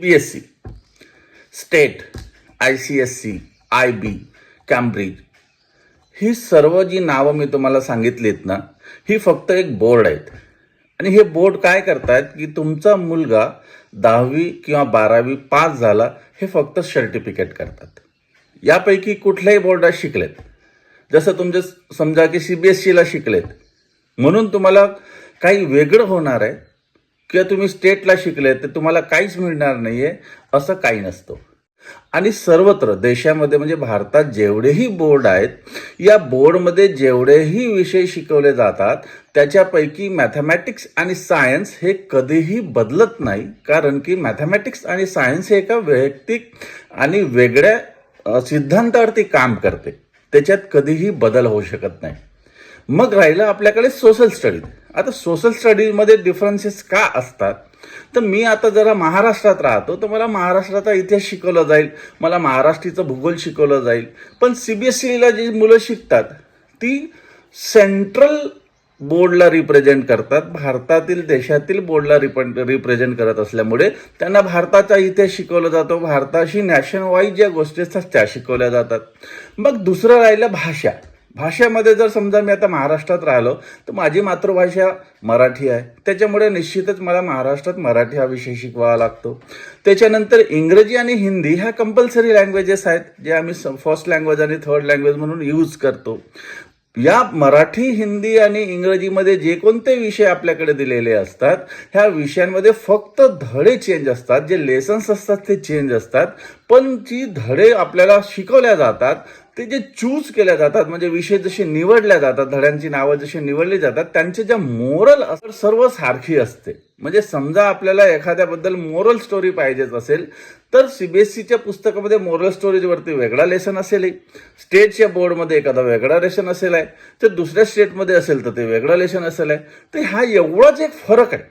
B S C state I C S C I B Cambridge ही सर्व जी नावं मी तुम्हाला सांगितलीत ना ही फक्त एक बोर्ड आहेत. आणि हे बोर्ड काय करतायत की तुमचा मुलगा दहावी किंवा बारावी पास झाला हे फक्त सर्टिफिकेट करतात. यापैकी कुठल्याही बोर्डात शिकलेत. जसं तुमचे समजा की सी बी एस सीला शिकलेत. म्हणून तुम्हाला काही वेगळं होणार आहे किंवा तुम्ही स्टेटला शिकले तर तुम्हाला काहीच मिळणार नाही आहे असं काही नसतं. आणि सर्वत्र देशामध्ये म्हणजे भारतात जेवढेही बोर्ड आहेत या बोर्डमध्ये जेवढेही विषय शिकवले जातात त्याच्यापैकी मॅथमॅटिक्स आणि सायन्स हे कधीही बदलत नाही कारण की मॅथमॅटिक्स आणि सायन्स हे एका वैयक्तिक आणि वेगळ्या सिद्धांतावरती काम करते. त्याच्यात कधीही बदल होऊ शकत नाही. मग राहिलं आपल्याकडे सोशल स्टडी आता सोशल स्टडीजमध्ये डिफरन्सेस का असतात? तर मी आता जरा महाराष्ट्रात राहतो तर मला महाराष्ट्राचा इतिहास शिकवला जाईल मला महाराष्ट्रीचं भूगोल शिकवलं जाईल. पण सी बी एस सीला जी मुलं शिकतात ती सेंट्रल बोर्डला रिप्रेझेंट करतात भारतातील देशातील बोर्डला रिप रिप्रेझेंट करत असल्यामुळे त्यांना भारताचा इतिहास शिकवला जातो भारताशी नॅशन वाईज ज्या गोष्टी असतात त्या शिकवल्या जातात. मग दुसरं राहिलं भाषा. भाषेमध्ये जर समजा मी आता महाराष्ट्रात राहिलो तर माझी मातृभाषा मराठी आहे. त्याच्यामुळे निश्चितच मला महाराष्ट्रात मराठी हा विषय शिकवावा लागतो. त्याच्यानंतर इंग्रजी आणि हिंदी ह्या कंपल्सरी लँग्वेजेस आहेत जे आम्ही फर्स्ट लँग्वेज आणि थर्ड लँग्वेज म्हणून यूज करतो. या मराठी हिंदी आणि इंग्रजीमध्ये जे कोणते विषय आपल्याकडे दिलेले असतात ह्या विषयांमध्ये फक्त धडे चेंज असतात. जे लेसन्स असतात ते चेंज असतात. पण जी धडे आपल्याला शिकवल्या जातात ते जे चूज केल्या जातात म्हणजे विषय जसे निवडल्या जातात धड्यांची नावं जशी निवडली जातात त्यांचे ज्या मोरल असर सर्व सारखी असते. म्हणजे समजा आपल्याला एखाद्याबद्दल मोरल स्टोरी पाहिजेच असेल तर सीबीएसईच्या पुस्तकामध्ये मोरल स्टोरीजवरती वेगळा लेसन असेल स्टेटच्या बोर्डमध्ये एखादा वेगळा लेसन असेल आहे तर दुसऱ्या स्टेटमध्ये असेल तर ते वेगळं लेसन असेल आहे तर हा एवढाच एक फरक आहे.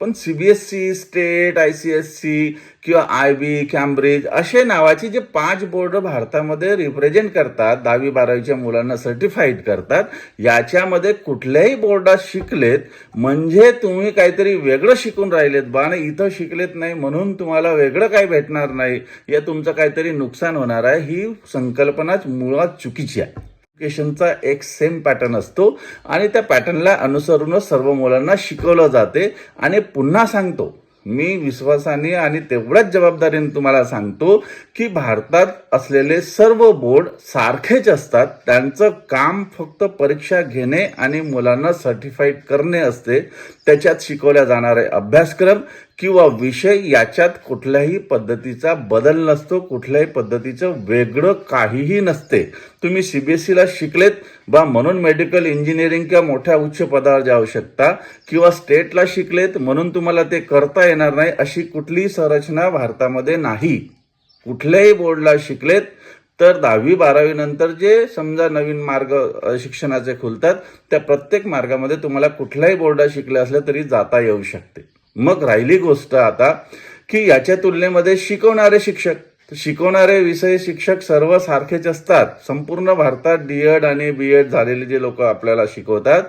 पण C B S C state I C S C किंवा आय बी कॅम्ब्रिज असे नावाची जे पाच बोर्ड भारतामध्ये रिप्रेझेंट करतात दहावी बारावीच्या मुलांना सर्टिफाईड करतात याच्यामध्ये कुठल्याही बोर्डात शिकलेत म्हणजे तुम्ही काहीतरी वेगळं शिकून राहिलेत बा आणि इथं शिकलेत नाही म्हणून तुम्हाला वेगळं काही भेटणार नाही या तुमचं काहीतरी नुकसान होणार आहे ही संकल्पनाच मुळात चुकीची आहे. एज्युकेशनचा एक सेम पॅटर्न असतो आणि त्या पॅटर्नला अनुसरूनच सर्व मुलांना शिकवलं जाते. आणि पुन्हा सांगतो मी विश्वासाने आणि तेवढ्याच जबाबदारीने तुम्हाला सांगतो की भारतात असलेले सर्व बोर्ड सारखेच असतात. त्यांचं काम फक्त परीक्षा घेणे आणि मुलांना सर्टिफाईड करणे असते. त्याच्यात शिकवल्या जाणारे अभ्यासक्रम किंवा विषय याच्यात कुठल्याही पद्धतीचा बदल नसतो कुठल्याही पद्धतीचं वेगळं काहीही नसते. तुम्ही सी बी एस सीला शिकलेत बा म्हणून मेडिकल इंजिनिअरिंग किंवा मोठ्या उच्च पदावर जाऊ शकता किंवा स्टेटला शिकलेत म्हणून तुम्हाला ते करता येणार नाही अशी कुठलीही संरचना भारतामध्ये नाही. कुठल्याही बोर्डला शिकलेत तर दहावी बारावी नंतर जे समजा नवीन मार्ग शिक्षणाचे खुलतात त्या प्रत्येक मार्गामध्ये तुम्हाला कुठल्याही बोर्डात शिकले असले तरी जाता येऊ शकते. मग राहिली गोष्ट आता की याच्या तुलनेमध्ये शिकवणारे शिक्षक शिकवणारे विषय शिक्षक सर्व सारखेच असतात. संपूर्ण भारतात डी एड आणि बी एड झालेले जे लोक आपल्याला शिकवतात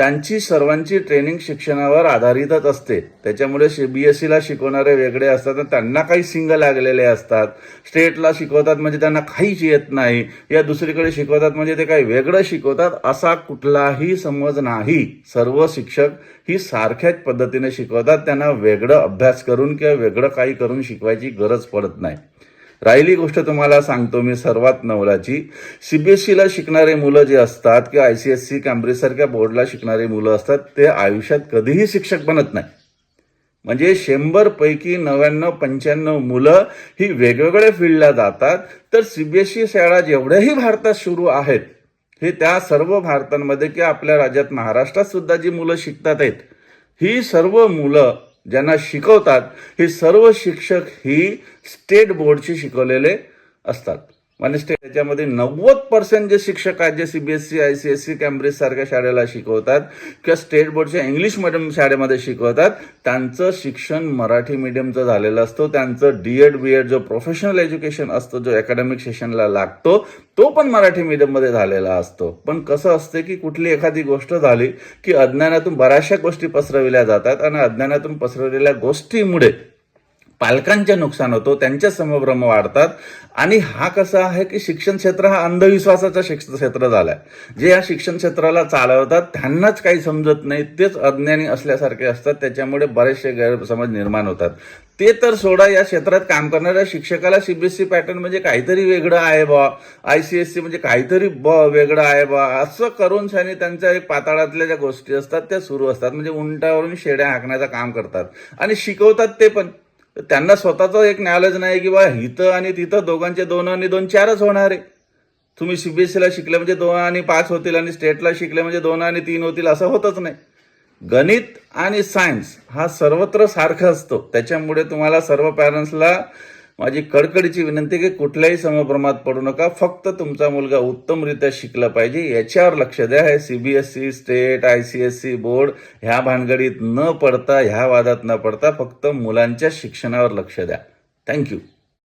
त्यांची सर्वांची ट्रेनिंग शिक्षणावर आधारितच असते. त्याच्यामुळे सी बी एस सीला शिकवणारे वेगळे असतात आणि त्यांना काही सिंग लागलेले असतात. स्टेटला शिकवतात म्हणजे त्यांना काहीच येत नाही. या दुसरीकडे शिकवतात म्हणजे ते काही वेगळं शिकवतात असा कुठलाही समज नाही. सर्व शिक्षक ही सारख्याच पद्धतीने शिकवतात. त्यांना वेगळं अभ्यास करून किंवा वेगळं काही करून शिकवायची गरज पडत नाही. राहिली गोष्ट तुम्हाला सांगतो मी सर्वात नवलाची. सीबीएसईला शिकणारे मुलं जे असतात किंवा आय सी एस सी कॅम्ब्रिजसारख्या बोर्डला शिकणारी मुलं असतात ते आयुष्यात कधीही शिक्षक बनत नाही. म्हणजे शंभरपैकी नव्याण्णव पंच्याण्णव मुलं ही वेगवेगळ्या फील्डला जातात. तर सीबीएसई शाळा जेवढ्याही भारतात सुरू आहेत हे त्या सर्व भारतांमध्ये किंवा आपल्या राज्यात महाराष्ट्रात सुद्धा जी मुलं शिकतात आहेत ही सर्व मुलं ज्यांना शिकवतात हे सर्व शिक्षक ही स्टेट बोर्डचे शिकवलेले असतात. म्हणजे स्टेट त्याच्यामध्ये नव्वद पर्सेंट जे शिक्षक आहेत जे CBSE I C S C Cambridge सारख्या शाळेला शिकवतात किंवा स्टेट बोर्डच्या इंग्लिश मिडियम शाळेमध्ये शिकवतात त्यांचं शिक्षण मराठी मिडियमचं झालेलं असतो. त्यांचं डी एड बी एड जो प्रोफेशनल एज्युकेशन असतो जो अकॅडमिक सेशनला लागतो तो पण मराठी मिडियममध्ये झालेला असतो. पण कसं असते की कुठली एखादी गोष्ट झाली की अज्ञानातून बऱ्याचशा गोष्टी पसरविल्या जातात आणि अज्ञानातून पसरवलेल्या गोष्टीमुळे पालकांचे नुकसान होतो त्यांच्या समभ्रम वाढतात. आणि हा कसा आहे की शिक्षण क्षेत्र हा अंधविश्वासाचा शिक्षण क्षेत्र झालाय. जे या शिक्षण क्षेत्राला चालवतात त्यांनाच काही समजत नाही. तेच अज्ञानी असल्यासारखे असतात. त्याच्यामुळे बरेचसे गैरसमज निर्माण होतात. ते तर सोडा या क्षेत्रात काम करणाऱ्या शिक्षकाला सीबीएसई पॅटर्न म्हणजे काहीतरी वेगळं आहे बा आय सी एस सी म्हणजे काहीतरी ब वेगळं आहे बा असं करून शाने त्यांच्या एक पाताळातल्या ज्या गोष्टी असतात त्या सुरू असतात. म्हणजे उंटावरून शेड्या हाकण्याचं काम करतात. आणि शिकवतात ते पण. त्यांना स्वतःचं एक नॉलेज नाही की बा इथं आणि तिथं दोघांचे दोन आणि दोन चारच होणार. आहे तुम्ही सीबीएसईला शिकले म्हणजे दोन आणि पाच होतील आणि स्टेटला शिकले म्हणजे दोन आणि तीन होतील असं होतच नाही. गणित आणि सायन्स हा सर्वत्र सारखा असतो. त्याच्यामुळे तुम्हाला सर्व पॅरेंट्सला माझी कडकडीची विनंती की कुठल्याही समप्रमात पडू नका. फक्त तुमचा मुलगा उत्तमरित्या शिकला पाहिजे याच्यावर लक्ष द्या. हे C B S C state I C S C board ह्या भानगडीत न पडता ह्या वादात न पडता फक्त मुलांच्या शिक्षणावर लक्ष द्या. थँक्यू